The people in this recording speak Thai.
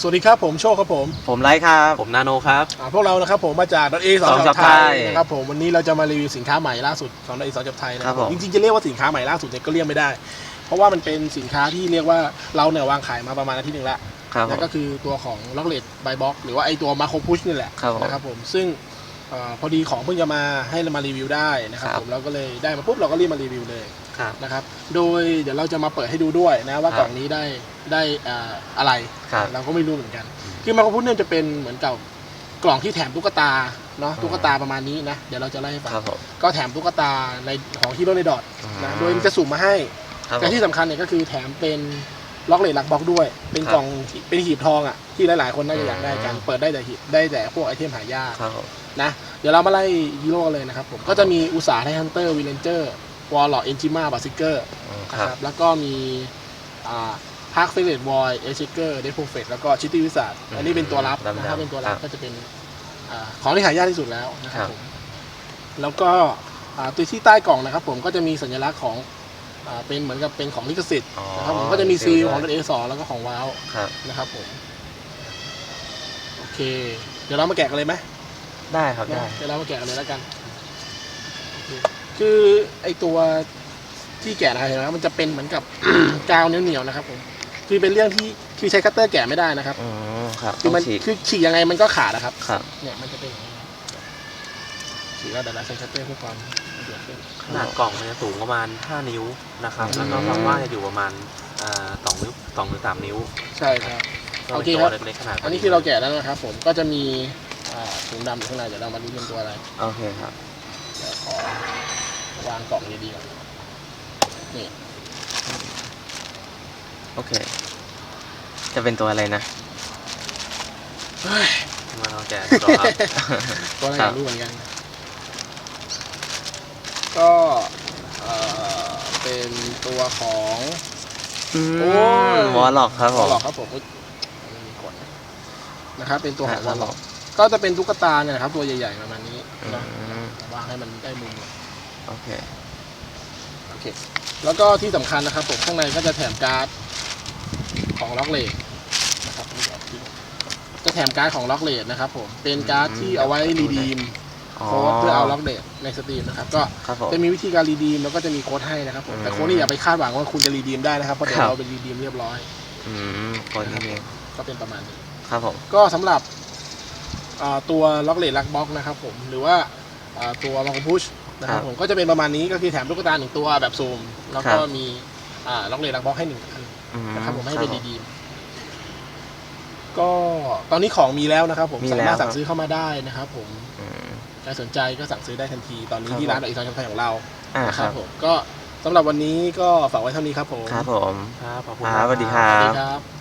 สวัสดีครับผมโชคครับผมผมไลท์ครับ ผมนาโนครับ อ่าพวกเรานะครับผมมาจาก .a สองสองจัจับบไทไทยยนะครับผมวันนี้เราจะมารีวิวสินค้าใหม่ล่าสุดของ .a สองจับไทยนะคครัรับบผมจริงๆจะเรียกว่าสินค้าใหม่ล่าสุดเนี่ยก็เรียกไม่ได้ เพราะว่ามันเป็นสินค้าที่เรียกว่าเราเนี่ยวางขายมาประมาณอาทิตย์หนึ่งแล้วครับผนั่มนก็คือตัวของล็อกเลดไบบ็อกหรือว่าไอตัวมาโคพุชนี่แหละครับผมนะครับผมซึ่ง เอ่อพอดีของเพิ่งจะมาให้เรามารีวิวได้นะครับครับผมเราก็เลยได้มาปุ๊บเราก็รีบมารีวิวเลยครับนะครับ โดยเดี๋ยวเราจะมาเปิดให้ดูด้วยนะว่าครับกล่องนี้ได้ได้เอ่ออะไร ครับ เราก็ไม่รู้เหมือนกัน คือมาโคพุชเนี่ยจะเป็นเหมือนกับกล่องที่แถมตุ๊กตาเนาะตุ๊กตาประมาณนี้นะเดี๋ยวเราจะไล่ให้ฟังครับผมก็แถมตุ๊กตาในของฮีโร่ในดอทอืมนะโดยมันจะสุ่มมาให้ ครับผแต่มที่สำคัญเนี่ยก็คือแถมเป็น ล็อกเลทลักบ็อกด้วย เป็นครับกล่องที่เป็นหีบทองอะที่หลายๆคนน่าจะอยากได้กันอืมเปิดได้แต่หีบได้แต่พวกไอเทมหายากครับผมนะเดี๋ยวเรามาไล่ฮีโร่กันเลยนะครับผมก็จะมีอุตสาห์ไทฮันเตอร์วิลเลนเจอร์วอลล์เอนจิมาบาซิเกอร์อืมคนะรับ ครับแล้วก็มีอ่าพาร์คเฟเรตวอยเอชเกอร์เดฟโฟเฟตแล้วก็ชิตตี้วิสัทอันนี้เป็นตัวรับดำๆนะครับ เป็นตัวรับครับก็จะเป็นอ่าของที่หายากที่สุดแล้วนะครัครับบผมแล้วก็อ่าตัวที่ใต้กล่องนะครับผมก็จะมีสัญลักษณ์ของ อ่าเป็นเหมือนกับเป็นของลิขสิทธิ์อ๋อนะครับผมก็จะมีซีลของได้ตัวเอสองแล้วก็ของว้าวครับนะครับผมโอเค เดี๋ยวเรามาแกะกันเลยไหมได้ครับได้เดี๋ยวเรามาแกะกันเลยแล้วกันโอเคคือไอตัวที่แกะนะครับเห็นไหมมันจะเป็นเหมือนกับ กาวเหนียวๆนะครับผมคือเป็นเรื่องที่คือใช้คัตเตอร์แกะไม่ได้นะครับอืมครับคือมันต้องฉีกคือฉีกยังไงมันก็ขาดนะครับ ครับ เนี่ยมันจะเป็นอย่างนี้ ฉีกแล้วเดี๋ยวเราใช้คัตเตอร์เพื่อความสะดวกขึ้นขนาดกล่องมันจะสูงประมาณ 5 นิ้วนะครับอืมแล้วก็ความกว้างจะอยู่ประมาณอ่าสองนิ้วสองหรือสามนิ้วใช่ครับก็โอเป็นเคตัครัวบเล็กๆขนาดอันนี้คือเราแกะแล้วนะครับ ผมก็จะมีอ่าถุงดำอยู่ข้างในเดี๋ยวเรามาดูเป็นตัวอะไรโอเคครับเดี๋ยวขอวางกล่องดีๆก่อนนี่โอเค จะเป็นตัวอะไรนะเฮ้ยมาเราแกะดูก่อนครับตัวอะไรคอรับยากรู้เหมือนกัน ก็เอ่อเป็น ตัวของอืโอ้มวอลล็อกครับผวอมลล็อกครับผมอุ๊ยมีกดนะครับ เป็นตัวของวอลล็อกครับก็จะเป็นตุ๊กตาเนี่ยนะครับ ตัวใหญ่ๆประมาณนี้อืเนาะมวางให้มันได้มุมหน่อยโอเค โอเค แล้วก็ที่สำคัญนะครับผมข้างในก็จะแถมการ์ดของล็อกเลดนะครับนี่เอาทิ้งจะแถมการ์ดของล็อกเลดนะครับผมเป็นการ์ดที่เอาไว้รีดีมอ๋อ โค้ดเพื่อเอาล็อกเลดในสตรีมนะครับก็ครับผมจะมีวิธีการรีดีมแล้วก็จะมีโค้ดให้นะครับผมอืมแต่โค้ดนี่อย่าไปคาดหวังว่าคุณจะรีดีมได้นะครับเพราะเดี๋ยวครับเราไปรีดีมเรียบร้อยอืมคนที่นี่ก็เป็นประมาณนี้ครับผมก็สำหรับอ่าตัวล็อกเลดลักบ็อกนะครับผมหรือว่าอ่าตัวมังคุชนะครับผมก็จะเป็นประมาณนี้ก็คือแถมตุ๊กตาหนึ่งตัวแบบซูม แล้วก็มีล็อกเลดลักบ็อกให้หนึ่งอันอืมนะครับผมให้เป็นครับดีๆก็ตอนนี้ของมีแล้วนะครับผมมีสาแล้วมารถสั่งซื้อเข้ามาได้นะครับผมอืม ใครสนใจก็สั่งซื้อได้ทันทีตอนนี้ครับที่ร้านอีกทางช่องทางของเราอ่านะคครัรับบผมก็สำหรับวันนี้ก็ฝากไว้เท่านี้ครับผมครับผม ครับขอบคุณครับสวัสดีครัสวัสบดีครับ